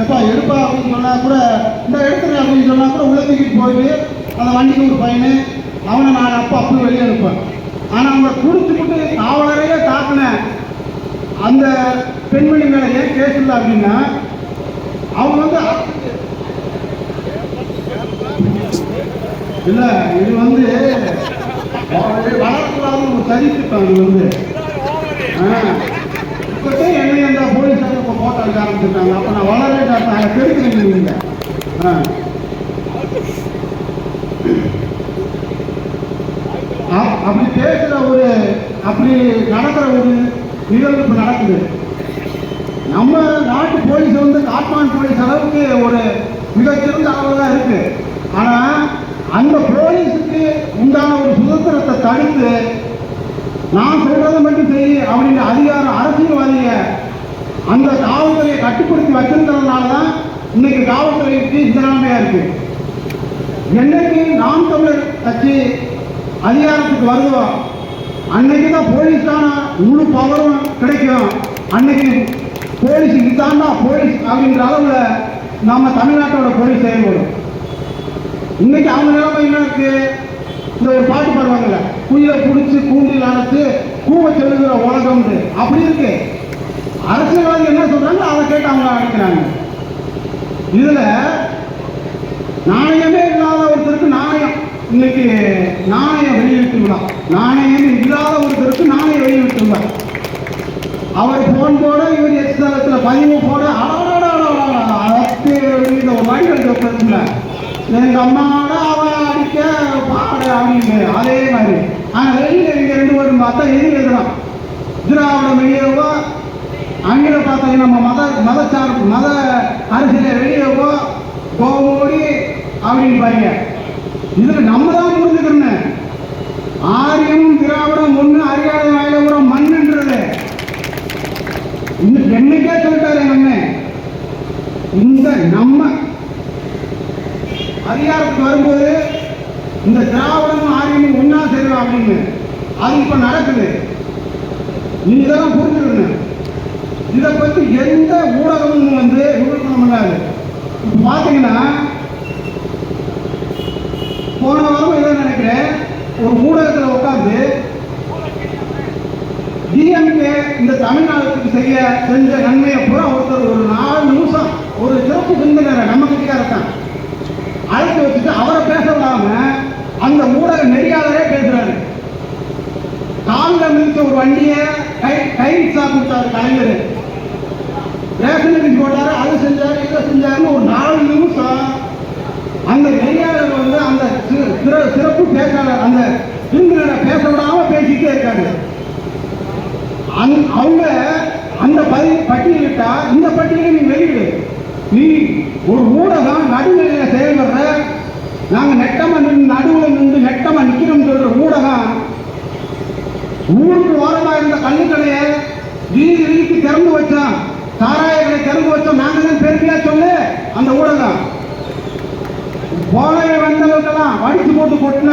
எப்பா எடுப்பா அப்படின்னு சொன்னால் கூட இந்த எடுத்துரு அப்படின்னு சொன்னால் கூட உள்ள போயிட்டு அந்த வண்டிக்கு ஒரு பையனு. அவனை நான் அப்பா அப்படி வெளியே அனுப்பேன் ஆனால் அவங்க கொடுத்துக்கிட்டு காவலரையே தாக்கினேன். அந்த பெண்மணி மேலே ஏன் கேஸ் இல்லை அப்படின்னா அவங்க வந்து இல்லை இது வந்து வளர்க்கலாத ஒரு சரித்திட்டம் இது வந்து. என்னை அந்த போலீஸ் இப்போ போட்டோ எடுக்க ஆரம்பிச்சிருக்காங்க. அப்போ நான் வளரவே நான் கெடுக்கிறேன் நீங்க ஆ. அப்படி பேசுற ஒரு அப்படி நடக்கிற ஒரு நிகழ்வு இப்போ நடக்குது. நம்ம நாட்டு போலீஸ் வந்து காட்மான் போலீஸ் அளவுக்கு ஒரு மிகச்சிறந்த அளவு தான் இருக்கு. ஆனா அந்த போலீஸுக்கு உண்டான ஒரு சுதந்திரத்தை தடுத்து நான் சொல்றதை மட்டும் செய் அப்படின்ற அதிகாரம் அரசியல்வாதியை அந்த காவல்துறையை கட்டுப்படுத்தி வச்சிருந்ததுனால தான் இன்னைக்கு காவல்துறைக்கு இந்த நிலைமையா இருக்கு. என்னைக்கு நாம் தமிழர் கட்சி அதிகாரத்துக்கு வருதோ அன்னைக்கு தான் போலீஸான முழு பவரும் கிடைக்கும். அன்னைக்கு போலீஸ் இதுதான்டா போலீஸ் அப்படின்ற அளவில் நம்ம தமிழ்நாட்டோட போலீஸ் செயல்படும் இன்னைக்கு அவங்க நிலைமை என்ன இருக்கு? இந்த ஒரு பாட்டு பாடுவாங்கல்ல குயில பிடிச்சி கூண்டில் அடைச்சு கூவ செல்லுகிற உலகம் அப்படி இருக்கு. அரசியல்வாதி என்ன சொல்றாங்க அதை கேட்டு அவங்க அழைக்கிறாங்க இதுல நாணயமே இல்லாத ஒருத்தருக்கு நாணயம். இன்னைக்கு நாணயம் வெளியிட்டு விழா. நாணயம் இல்லாத ஒருத்தருக்கு நாணயம் வெளியிட்டு விழா. அவர் போன் போட இவர் எக்ஸ் தளத்தில் பதிவு போட அடக்கு இந்த ஒரு வாய்ப்பு உட்காந்துல எங்க அம்மாவோட அவன் அடிக்க பாட அப்படின்னு அதே மாதிரி ஆனால் வெளியில் இங்க ரெண்டு பேரும் பார்த்தா எதிரி எதிரான் திராவிட வெளியவோ அங்கே நம்ம மத மதச்சார் மத அரசியல வெளியவோ கோமோடி அப்படின்னு பாருங்க. இதுல நம்ம தான் புரிஞ்சுக்கணும் ஆரியம் திராவிடம் ஒண்ணு அறியாத வாயிலபுரம் மண்ணுன்றது. இன்னும் என்னைக்கே சொல்லிட்டாரு எங்க அண்ணன் இந்த நம்ம அதிகாரத்துக்கு வரும்போது இந்த திராவிடமும் ஆரியமும் ஒன்னா சேருவா அப்படின்னு. அது இப்ப நடக்குது. நீங்க இதெல்லாம் புரிஞ்சுக்கணும் இதை பத்தி எந்த ஊடகமும் வந்து விமர்சனம் பண்ணாது. பார்த்தீங்கன்னா பாத்தீங்கன்னா போன வாரம் என்ன நினைக்கிறேன்? ஒரு ஊடகத்தில் உட்கார்ந்து டிஎம்கே இந்த தமிழ்நாட்டுக்கு செய்ய செஞ்ச நன்மையை பூரா ஒருத்தர் ஒரு நாலு நிமிஷம் ஒரு சிறப்பு சிந்தனை நம்ம இருக்கான். அழைத்து வச்சுட்டு அவரை பேச விடாம அந்த ஊடக நெறியாளரே பேசுறாரு. காலில் நிறுத்த ஒரு வண்டியை கை கை சாப்பிட்டார் கலைஞர். ரேஷன் அரிசி போட்டாரு அதை செஞ்சாரு இதை செஞ்சாருன்னு ஒரு நாலு நிமிஷம் அந்த நெறியாளர் வந்து அந்த சிற- சிறப்பு பேச்சாளர் அந்த விருந்தினரை பேச விடாம பேசிட்டே இருக்காங்க அவங்க அந்த பதி பட்டியலிட்டா இந்த பட்டியலை நீ வெளியிடு. நீ ஒரு ஊடகம் நடுநிலையில செயல்படுற. நாங்க நெட்டமா நின்று நடுவில் நின்று நெட்டமா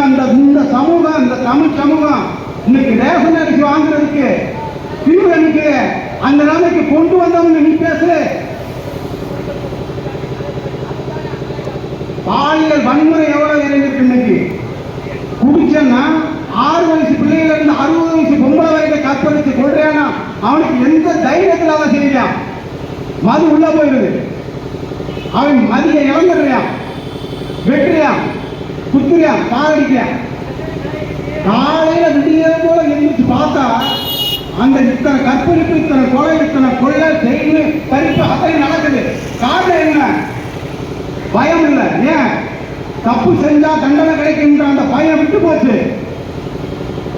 அந்த இந்த சமூகம் இந்த தமிழ் சமூகம் இன்னைக்கு ரேஷன் அரிசி வாங்குறதுக்கு தீர்வு எனக்கு அந்த நிலைமைக்கு கொண்டு வந்தவங்க நீ பேசு. பாலியல் வன்முறை எவ்வளவு இறங்கிருக்கு இன்னைக்கு? குடிச்சன்னா ஆறு வயசு பிள்ளையில இருந்து அறுபது வயசு பொம்பளை வயதை கற்பழித்து கொள்றானா அவனுக்கு எந்த தைரியத்தில் அவன் செய்யறான் மது உள்ள போயிருது அவன் மதிய இழந்துடுறான். வெட்டுறியான் குத்துறியான் காரடிக்கிறான் காலையில விடிய போல எழுந்திரிச்சு பார்த்தா அந்த இத்தனை கற்பழிப்பு இத்தனை கொலை இத்தனை கொள்ளை செய்து பறிப்பு அத்தனை நடக்குது. காரணம் என்ன? பயம் இல்லை. ஏன்? தப்பு செஞ்சா தண்டனை கிடைக்கும்ன்ற அந்த பயம் விட்டு போச்சு.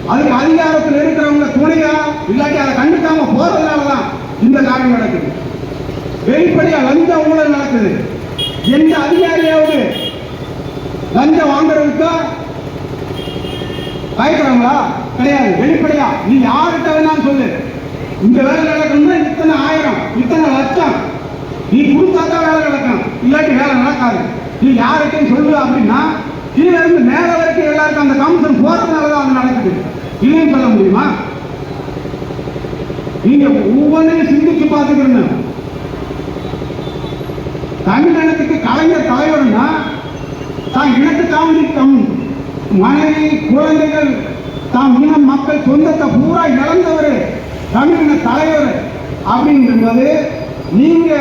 அதுக்கு அதிகாரத்தில் இருக்கிறவங்க துணையா இல்லாட்டி அதை கண்டுக்காம போறதுனாலதான் இந்த காரியம் நடக்குது. வெளிப்படையா லஞ்ச ஊழல் நடக்குது. எந்த அதிகாரியாவது லஞ்சம் வாங்குறதுக்கு பயப்படுறாங்களா கிடையாது. வெளிப்படையா. நீ யார்கிட்ட வேணாலும் சொல்லு. இந்த வேலை நடக்கணும்னா இத்தனை ஆயிரம் இத்தனை லட்சம். நீ கொடுத்தா தான் வேலை நடக்கும் இல்லாட்டி வேலை நடக்காது. நீ யார்கிட்டையும் சொல்லு அப்படின்னா கீழே இருந்து மேல வரைக்கும் எல்லாருக்கும் அந்த கமிஷன் போறதுனால தான் அது நடக்குது. இல்லைன்னு சொல்ல முடியுமா? நீங்க ஒவ்வொன்றையும் சிந்திச்சு பார்த்துக்கிறேன் தமிழகத்துக்கு கலைஞர் தலைவர்னா தான் இனத்துக்காக தம் மனைவி குழந்தைகள் தாம் இன மக்கள் சொந்தத்தை பூரா இழந்தவர் தமிழின தலைவர் அப்படின்றது நீங்க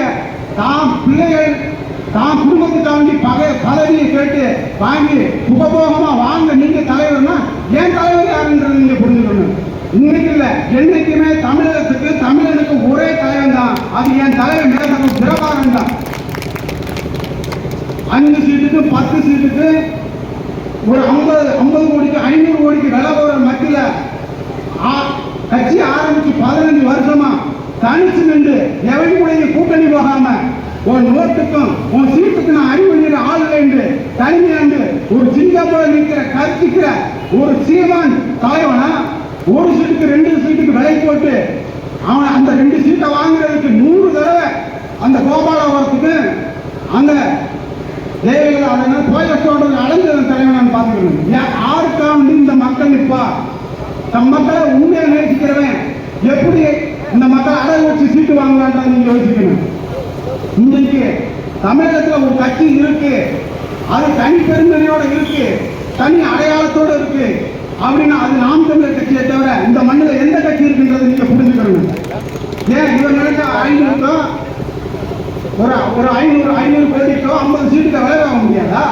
தாம் பிள்ளைகள் தாம் குடும்பத்துக்காண்டி பகை பதவியை கேட்டு வாங்கி சுகபோகமா வாங்க நீங்க தலைவர்னா ஏன் தலைவர் யாருன்றது நீங்க புரிஞ்சுக்கணும். இன்னைக்கு இல்ல என்னைக்குமே தமிழகத்துக்கு தமிழனுக்கு ஒரே தலைவன் தான் அது என் தலைவர் மேலும் பிரபாகரன் தான் அஞ்சு சீட்டுக்கு பத்து சீட்டுக்கு ஒரு ஐம்பது ஐம்பது கோடிக்கு ஐநூறு கோடிக்கு விலை போகிற மத்தியில் ஆ- கட்சி ஆரம்பிச்சு பதினஞ்சு வருஷமா தனிச்சு நின்று எவன் கூட கூட்டணி போகாம உன் நோட்டுக்கும் உன் சீட்டுக்கு நான் அறிவு ஆள் இல்லை என்று தனிமையாண்டு ஒரு சிங்கப்பூர் நிற்கிற கற்பிக்கிற ஒரு சீமான் தலைவனா ஒரு சீட்டுக்கு ரெண்டு சீட்டுக்கு விலை போட்டு அவன் அந்த ரெண்டு சீட்டை வாங்குறதுக்கு நூறு தடவை அந்த கோபாலபுரத்துக்கு அந்த தேவைகள் அதனால் கோயிலத்தோடு அடைஞ்ச தலைவன் பார்த்துக்கணும் யா- இந்த மக்கள் நிற்பா? தம் மக்களை உண்மையை நேசிக்கிறவன் எப்படி இந்த மக்கள் அடகு வச்சு சீட்டு வாங்குவான்றதை நீங்க யோசிக்கணும். இன்னைக்கு தமிழகத்துல ஒரு கட்சி இருக்கு. அது தனி பெருந்தனையோட இருக்கு. தனி அடையாளத்தோட இருக்கு. அப்படின்னா அது நாம் தமிழர் கட்சியை தவிர இந்த மண்ணில் எந்த கட்சி இருக்குன்றதை நீங்க புரிஞ்சுக்கணும் ஏன் இவர் நினைச்ச ஐநூறுக்கும் ஒரு ஒரு ஐநூறு ஐநூறு கோடிக்கோ ஐம்பது சீட்டுக்கு விலை வாங்க முடியாதா?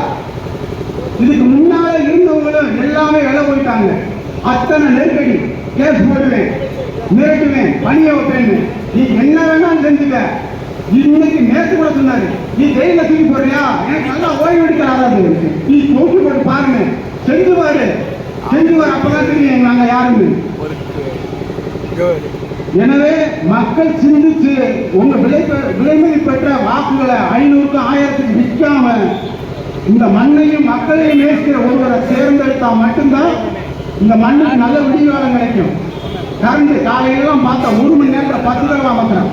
இதுக்கு முன்னால இருந்தவங்களும் எல்லாமே விலை போயிட்டாங்க. அத்தனை நெருக்கடி. கேஸ் போடுவேன் மிரட்டுவேன் பணிய வைப்பேன் நீ என்ன வேணாலும் செஞ்சுக்க. இன்னைக்கு நேற்று கூட சொன்னாரு நீ ஜெயில தூக்கி போறியா எனக்கு நல்லா ஓய்வு எடுக்க ஆகாது நீ தூக்கி போட்டு பாருங்க. செஞ்சு பாரு செஞ்சு பாரு அப்பதான் தெரியும் நாங்க யாருன்னு. எனவே மக்கள் சிந்திச்சு உங்க விலை பெற்ற வாக்குகளை ஐநூறுக்கு ஆயிரத்துக்கு விற்காம இந்த மண்ணையும் மக்களையும் நேசிக்கிற ஒருவரை தேர்ந்தெடுத்தா மட்டும்தான் இந்த மண்ணுக்கு நல்ல விடிகாலம் கிடைக்கும். கரண்ட் காலையிலாம் பார்த்தா ஒரு மணி நேரத்தில் பத்து தடவை அமைக்கிறேன்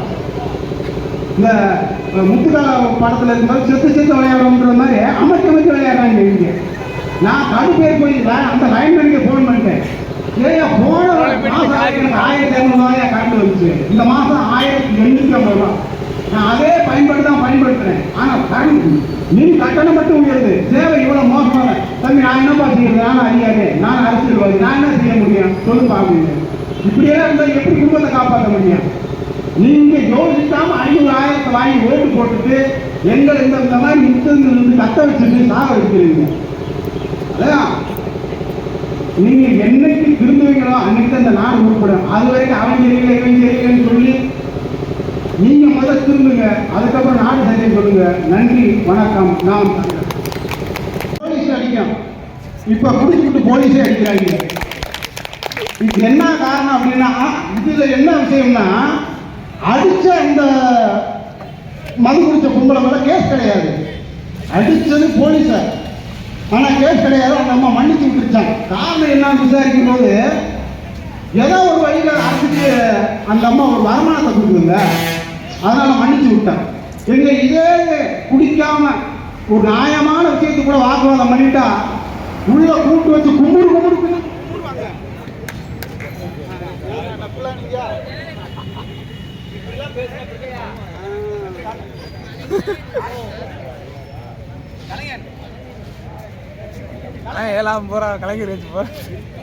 இந்த அஹ், முத்துக்கால படத்துல இருக்கும்போது செத்து செத்து விளையாடுறோன்ற மாதிரி அமைச்சு அமைச்சு விளையாடுறாங்க இங்க நான் கடுப்பேர் போய் அந்த லைன்மேனுக்கு ஃபோன் பண்ணிட்டேன். ஏயா போன எனக்கு ஆயிரத்தி ரூபாயா கரண்ட் வந்துச்சு. இந்த மாசம் ஆயிரத்தி எண்ணூத்தி ஐம்பது ரூபா. நான் அதே பயன்படுத்த தான் பயன்படுத்துறேன். ஆனா கரண்ட் மின் கட்டணம் மட்டும் உயர்ந்து சேவை இவ்வளவு மோசமாக தம்பி நான் என்னப்பா செய்யறது? நான் அறியாது. நான் அரசியல்வாதி. நான் என்ன செய்ய முடியும்? சொல்லுப்பா அப்படின்னு. இப்படியெல்லாம் இருந்தா எப்படி குடும்பத்தை காப்பாற்ற முடியும்? நீங்க யோசிக்காம ஐநூறு ஆயிரத்தை வாங்கி ஓட்டு போட்டுட்டு எங்களை இந்த இந்த மாதிரி முத்தங்கள் இருந்து கத்த வச்சுட்டு சாக வைக்கிறீங்க அதான். நீங்க என்னைக்கு திருந்துவீங்களோ அன்னைக்கு அந்த நாடு உட்படும் அது வரைக்கும் அவன் சரியில்லை இவன் சரியில்லைன்னு சொல்லி நீங்க முதல்ல திரும்புங்க அதுக்கப்புறம் நாடு சரியை சொல்லுங்க நன்றி வணக்கம். நாம் போலீஸ் அடிக்கும் இப்ப குடிச்சுட்டு போலீஸே அடிக்கிறாங்க. இது என்ன காரணம் அப்படின்னா இதுல என்ன விஷயம்னா அடிச்ச இந்த மது குடிச்ச கும்பலை மேல கேஸ் கிடையாது. அடிச்சது போலீஸ? ஆனா கேஸ் கிடையாது. அந்த அம்மா மன்னிச்சு விட்டுருச்சாங்க காரணம் என்னன்னு விசாரிக்கும் போது ஏதோ ஒரு வழியில் அரசுக்கு அந்த அம்மா ஒரு வருமானத்தை கொடுக்குதுங்க அதனால மன்னிச்சு விட்டேன் எங்க இதே குடிக்காம ஒரு நியாயமான விஷயத்துக்கு கூட வாக்குவாதம் பண்ணிட்டா உள்ள கூட்டு வச்சு கும்பிடு கும்பிடு ஏழாம் போகிறா கலைஞர் வச்சு போறேன்